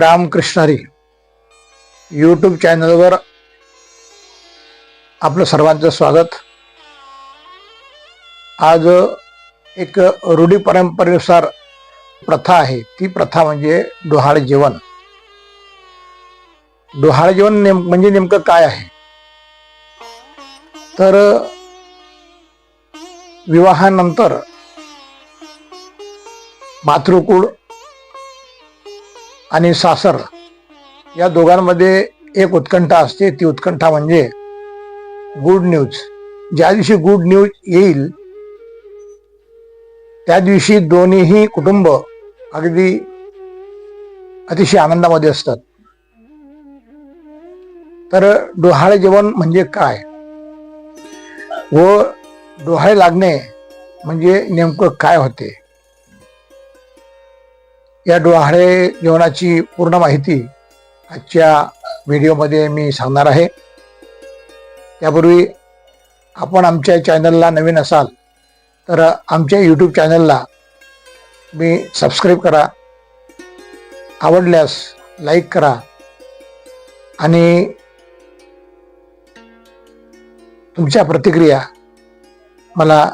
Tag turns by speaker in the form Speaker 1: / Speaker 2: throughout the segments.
Speaker 1: रामकृष्णारी YouTube चॅनलवर आपलं सर्वांचं स्वागत. आज एक रूढी परंपरेनुसार प्रथा आहे. ती प्रथा म्हणजे डोहाळ जेवण. डोहाळ जेवण नेम म्हणजे नेमकं काय आहे? तर विवाहानंतर मातृकुळ आणि सासर या दोघांमध्ये एक उत्कंठा असते. ती उत्कंठा म्हणजे गुड न्यूज ज्या दिवशी गुड न्यूज येईल त्या दिवशी दोन्हीही कुटुंब अगदी अतिशय आनंदामध्ये असतात. तर डोहाळे जेवण म्हणजे काय? व डोहाळे लागणे म्हणजे नेमकं काय होते? या डोहाळे जेवणाची पूर्ण माहिती आजच्या व्हिडिओमध्ये मी सांगणार आहे. त्यापूर्वी आपण आमच्या चॅनलला नवीन असाल तर आमच्या यूट्यूब चॅनलला मी सबस्क्राईब करा. आवडल्यास लाईक करा. आणि तुमच्या प्रतिक्रिया मला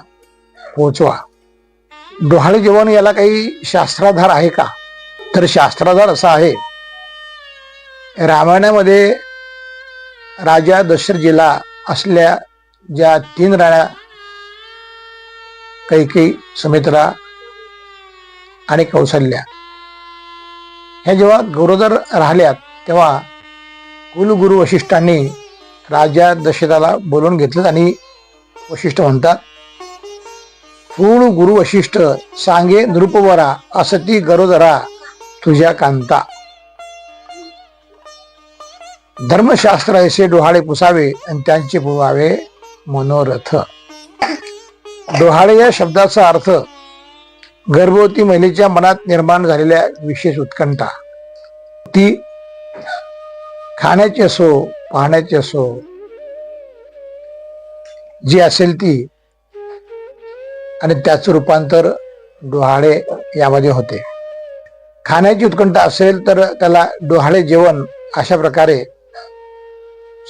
Speaker 1: पोचवा डोहाळे जेवण याला काही शास्त्राधार आहे का? तर शास्त्राधार असा आहे. रामायणामध्ये राजा दशरथजीला असल्या ज्या तीन राण्या कैकी सुमित्रा आणि कौशल्या ह्या जेव्हा गरोदर राहिल्यात तेव्हा कुलगुरु वशिष्ठांनी राजा दशरथाला बोलवून घेतलं आणि वशिष्ठ म्हणतात पूर्ण गुरु वशिष्ठ सांगे नृपवरा असती गरोदरा तुझ्या कांता. धर्मशास्त्र ऐसे डोहाळे पुसावे आणि त्यांचे पुवावे मनोरथ. डोहाळे या शब्दाचा अर्थ गर्भवती महिलेच्या मनात निर्माण झालेल्या विशेष उत्कंठा. ती खाण्याची असो पाहण्याची असो जी असेल ती आणि त्याचं रूपांतर डोहाळे यामध्ये होते. खाण्याची उत्कंठा असेल तर त्याला डोहाळे जेवण अशा प्रकारे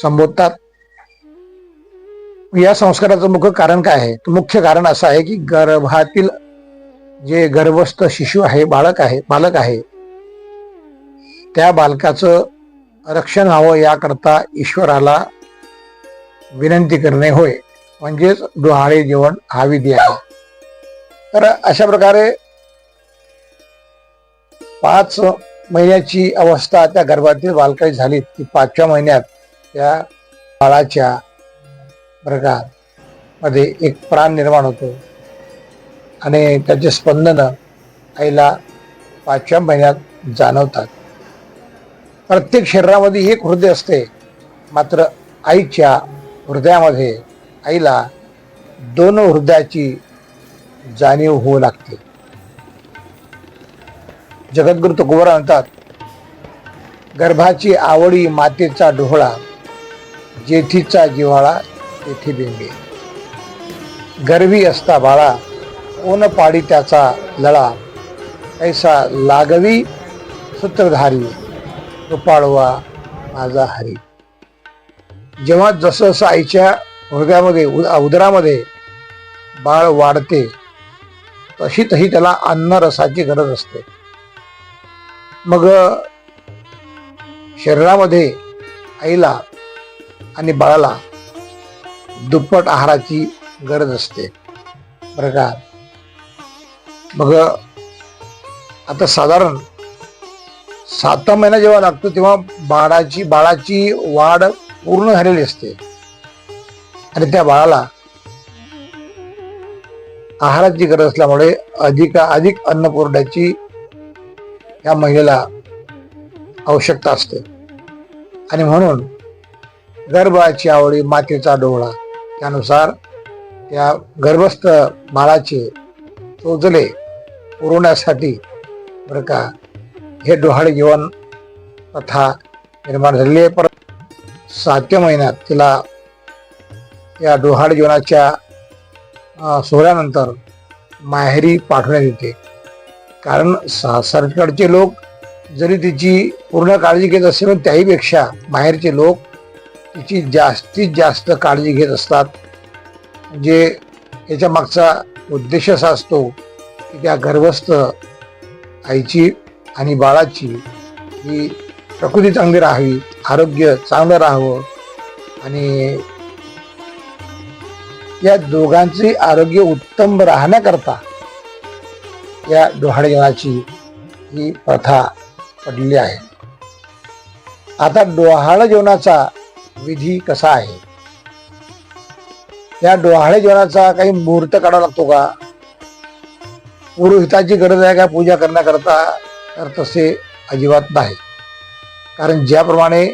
Speaker 1: संबोधतात. या संस्काराचं मुख्य कारण काय आहे? मुख्य कारण असं आहे की गर्भातील जे गर्भस्थ शिशु आहे बाळक आहे बालक आहे त्या बालकाचं रक्षण व्हावं याकरता ईश्वराला विनंती करणे होय. म्हणजेच डोहाळे जेवण हा विधी आहे. तर अशा प्रकारे पाच महिन्याची अवस्था त्या गर्भातील बालकाची झाली. ती पाचव्या महिन्यात त्या बाळाच्या प्रकारमध्ये एक प्राण निर्माण होतो. आणि त्याचे स्पंदनं आईला पाचव्या महिन्यात जाणवतात. प्रत्येक शरीरामध्ये एक हृदय असते. मात्र आईच्या हृदयामध्ये आईला दोन हृदयाची जाणीव होऊ लागते. जगद्गुरु तुकोबरा म्हणतात गर्भाची आवडी मातेचा डोहळा जेथीचा जिव्हाळा तेथे बिंबे. गर्वी असता बाळा ओन पाडी त्याचा लळा. ऐसा लागवी सूत्रधारी रुपाळवा माझा हरी. जेव्हा जसं जसं आईच्या हृदयामध्ये उद- उदरामध्ये बाळ वाढते तशी तशी त्याला अन्न रसाची गरज असते. मग शरीरामध्ये आईला आणि बाळाला दुप्पट आहाराची गरज असते. बरं का? मग आता साधारण सातवा महिना जेव्हा लागतो तेव्हा बाळाची बाळाची वाढ पूर्ण झालेली असते. आणि त्या बाळाला आहाराची गरज असल्यामुळे अधिक अधिक अन्न पुरवठ्याची या महिलेला आवश्यकता असते. आणि म्हणून गर्भाची आवडी मातेचा डोळा त्यानुसार त्या गर्भस्थ बाळाचे चोचले पुरवण्यासाठी बरं का हे डोहाळे जीवन प्रथा निर्माण झालेली आहे. परत सातव्या महिन्यात तिला या डोहाळे जीवनाच्या सोहळ्यानंतर माहेरी पाठवण्यात येते. कारण सरकारचे लोक जरी तिची पूर्ण काळजी घेत असेल पण त्याहीपेक्षा बाहेरचे लोक तिची जास्तीत जास्त काळजी घेत असतात. म्हणजे याच्या मागचा उद्देश असा असतो की त्या गर्भस्थ आईची आणि बाळाची ही प्रकृती चांगली राहावी आरोग्य चांगलं राहावं आणि या दोघांचे आरोग्य उत्तम राहण्याकरता या डोहाळे ही प्रथा पडलेली आहे. आता डोहाळ जेवणाचा विधी कसा आहे? या डोहाळे जेवणाचा काही मुहूर्त काढावा लागतो का? पुरोहिताची गरज आहे का पूजा करण्याकरता? तर तसे अजिबात नाही. कारण ज्याप्रमाणे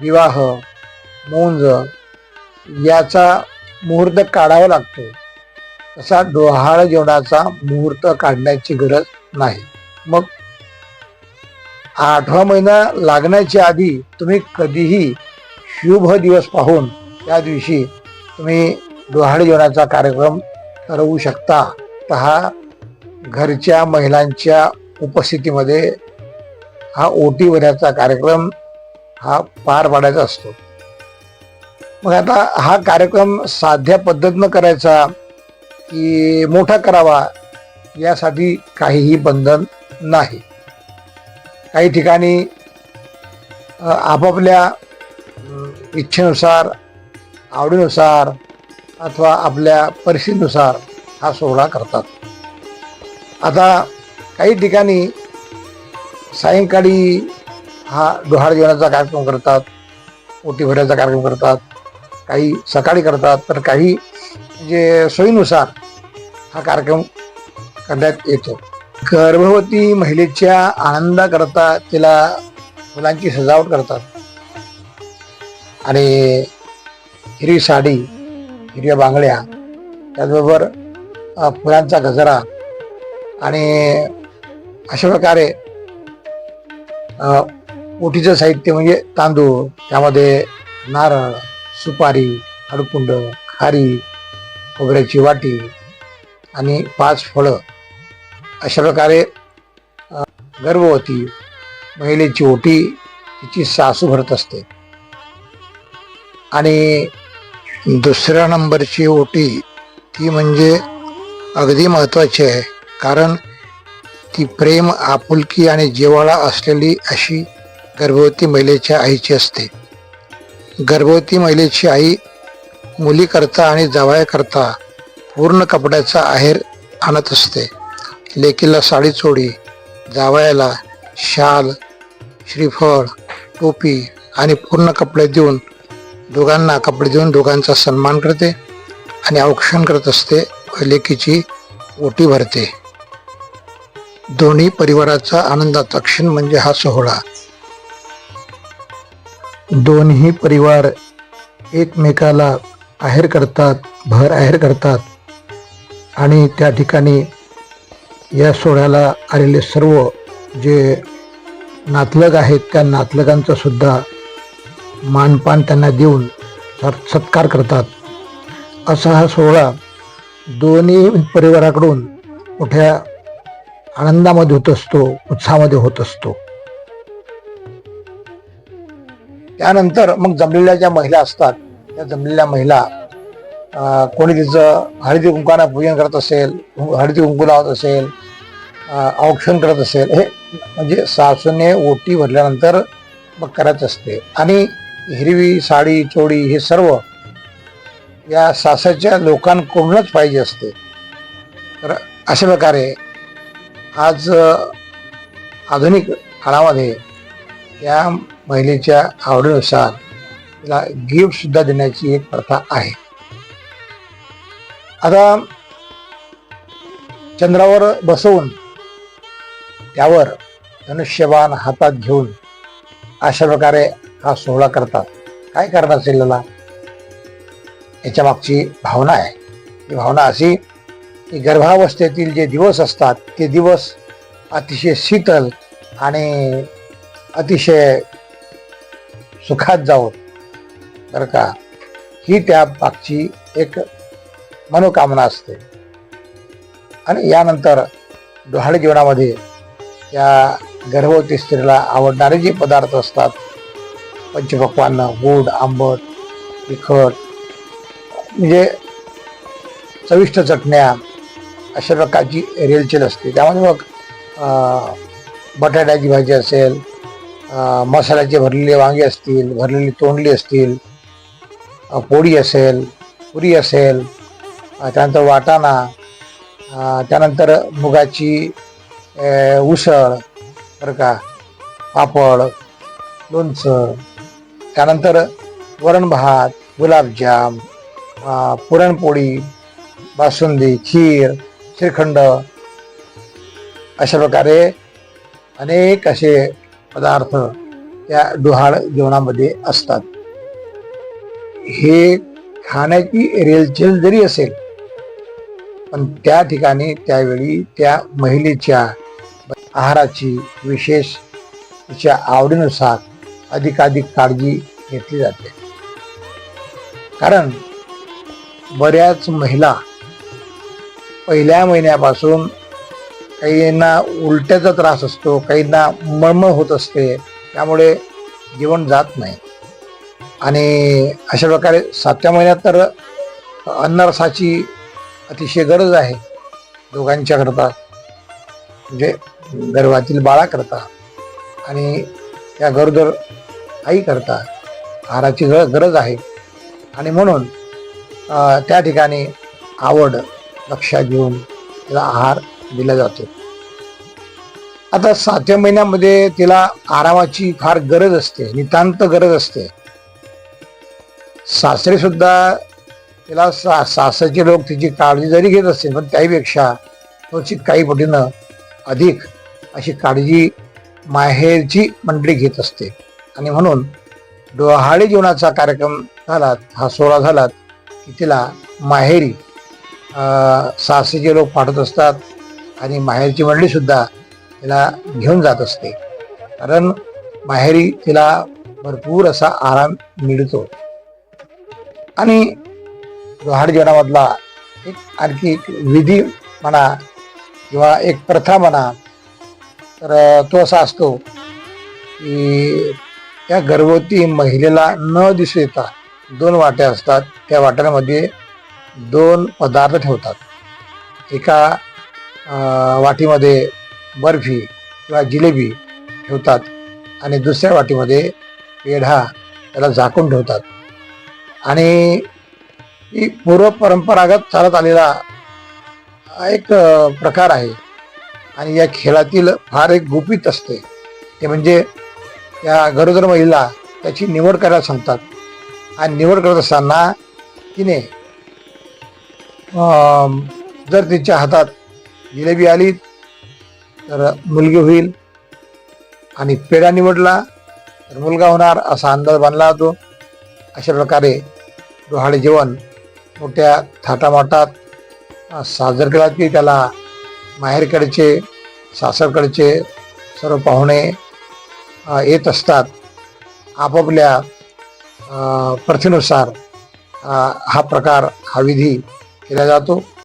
Speaker 1: विवाह मुंज याचा मुहूर्त काढावा लागतो तसा डोहाळ जेवणाचा मुहूर्त काढण्याची गरज नाही. मग आठवा महिना लागण्याच्या आधी तुम्ही कधीही शुभ दिवस पाहून त्या दिवशी तुम्ही डोहाळ जेवणाचा कार्यक्रम ठरवू शकता. तर हा घरच्या महिलांच्या उपस्थितीमध्ये हा ओटी भरण्याचा कार्यक्रम हा पार पाडायचा असतो. मग आता हा कार्यक्रम साध्या पद्धतीनं करायचा की मोठा करावा यासाठी काहीही बंधन नाही. काही ठिकाणी आपापल्या इच्छेनुसार आवडीनुसार अथवा आपल्या परिस्थितीनुसार हा सोहळा करतात. आता काही ठिकाणी सायंकाळी हा डोहाळ जेवणाचा कार्यक्रम करतात पोटी भरायचा कार्यक्रम करतात काही सकाळी करतात तर काही म्हणजे सोयीनुसार हा कार्यक्रम करण्यात येतो. गर्भवती महिलेच्या आनंदाकरता तिला फुलांची सजावट करतात. आणि हिरवी साडी हिरव्या बांगड्या त्याचबरोबर फुलांचा गजरा आणि अशा प्रकारे ओटीचं साहित्य म्हणजे तांदूळ त्यामध्ये नारळ सुपारी हडकुंड खारी खोबऱ्याची वाटी आणि पाच फळं अशा प्रकारे गर्भवती महिलेची ओटी तिची सासू भरत असते. आणि दुसऱ्या नंबरची ओटी ती म्हणजे अगदी महत्त्वाची आहे कारण ती प्रेम आपुलकी आणि जिवाळा असलेली अशी गर्भवती महिलेच्या आईची असते. गर्भवती महिलेची आई मुलीकरता आणि जावयाकरता पूर्ण कपड्याचा आहेर आणत असते. लेकीला साडी चोडी जावयाला शाल श्रीफळ टोपी आणि पूर्ण कपडे देऊन दोघांना कपडे देऊन दोघांचा सन्मान करते आणि औक्षण करत असते लेकीची ओटी भरते. दोन्ही परिवाराचा आनंदात क्षण म्हणजे हा सोहळा. दोन्ही परिवार एकमेकाला आहेर करतात भर आहेर करतात. आणि त्या ठिकाणी या सोहळ्याला आलेले सर्व जे नातलग आहेत त्या नातलगांचा सुद्धा मानपान त्यांना देऊन सत्- सत्कार करतात. असा हा सोहळा दोन्ही परिवाराकडून मोठ्या आनंदामध्ये होत असतो उत्साहामध्ये होत असतो. त्यानंतर मग जमलेल्या ज्या महिला असतात त्या जमलेल्या महिला कोणी तिचं हळदी कुंकाना पूजन करत असेल हळदी कुंकू लावत असेल औक्षण करत असेल हे म्हणजे सासूने ओटी भरल्यानंतर मग करायचं असते. आणि हिरवी साडी चोळी हे सर्व या सासाच्या लोकांकडूनच पाहिजे असते. तर अशा प्रकारे आज आधुनिक काळामध्ये या महिलेच्या आवडीनुसार तिला गिफ्ट सुद्धा देण्याची एक प्रथा आहे. आता चंद्रावर बसवून त्यावर धनुष्यबाण हातात घेऊन अशा प्रकारे हा सोहळा करतात. काय कारण असेल त्याला याच्या मागची भावना आहे. ती भावना अशी की गर्भावस्थेतील जे दिवस असतात ते दिवस अतिशय शीतल आणि अतिशय सुखात जावं तर का? ही त्या मागची एक मनोकामना असते. आणि यानंतर डोहाळ जीवनामध्ये या गर्भवती स्त्रीला आवडणारे जे पदार्थ असतात पंचपक्वान्न गोड आंबट तिखट म्हणजे चविष्ट चटण्या अशा प्रकारची रेलचेल असते. त्यामध्ये मग अं, बटाट्याची भाजी असेल मसाल्याचे भरलेले वांगे असतील भरलेली तोंडली असतील पोळी असेल पुरी असेल त्यानंतर वाटाणा त्यानंतर मुगाची उसळ बरं का पापड लोणचं त्यानंतर वरण भात गुलाबजाम पुरणपोळी बासुंदी खीर श्रीखंड अशा प्रकारे अनेक असे पदार्थ त्या डोहाळ जेवणामध्ये असतात. हे खाण्याची रेलचेल जरी असेल पण त्या ठिकाणी त्यावेळी त्या महिलेच्या आहाराची विशेष तिच्या आवडीनुसार अधिकाधिक काळजी घेतली जाते. कारण बऱ्याच महिला पहिल्या महिन्यापासून काहींना उलट्याचा त्रास असतो काहींना मळमळ होत असते त्यामुळे जेवण जात नाही. आणि अशा प्रकारे सातव्या महिन्यात तर अन्नरसाची अतिशय गरज आहे दोघांच्या करता म्हणजे गर्भातील बाळाकरता आणि त्या गरोदर आई करता आहाराची गर गरज आहे. आणि म्हणून त्या ठिकाणी आवड लक्षात घेऊन तिला आहार दिला जातो. आता सातव्या महिन्यामध्ये तिला आरामाची फार गरज असते नितांत गरज असते. सासरे सुद्धा तिला सा सासरचे लोक तिची काळजी जरी घेत असतील पण त्याहीपेक्षा क्वचित काही पटीनं अधिक अशी काळजी माहेरची मंडळी घेत असते. आणि म्हणून डोहाळी जीवनाचा कार्यक्रम झाला हा सोहळा झाला की तिला माहेरी सासरीचे लोक पाठवत असतात आणि माहेरची मंडळीसुद्धा तिला घेऊन जात असते. कारण माहेरी तिला भरपूर असा आराम मिळतो. आणि डोहाळ जेवणामधला एक आणखी एक विधी म्हणा किंवा एक प्रथा म्हणा तर तो असा असतो की त्या गर्भवती महिलेला न दिसता येता दोन वाट्या असतात. त्या वाट्यांमध्ये दोन पदार्थ ठेवतात. एका वाटीमध्ये बर्फी किंवा जिलेबी ठेवतात आणि दुसऱ्या वाटीमध्ये पेढा त्याला झाकून ठेवतात. आणि ही पूर्व परंपरागत चालत आलेला एक प्रकार आहे. आणि या खेळातील फार एक गुपित असते. ते म्हणजे त्या गरोदर महिला त्याची निवड करायला सांगतात. आणि निवड करत असताना तिने जर तिच्या हातात जिलेबी आली तर मुलगी होईल. आणि पेढा निवडला तर मुलगा होणार असा अंदाज बांधला जातो. अशा प्रकारे डोहाळे जेवण मोठ्या थाटामाटात साजर केला की त्याला माहेरकडचे सासरकडचे सर्व पाहुणे येत असतात. आपापल्या प्रथेनुसार हा प्रकार हा विधी केला जातो.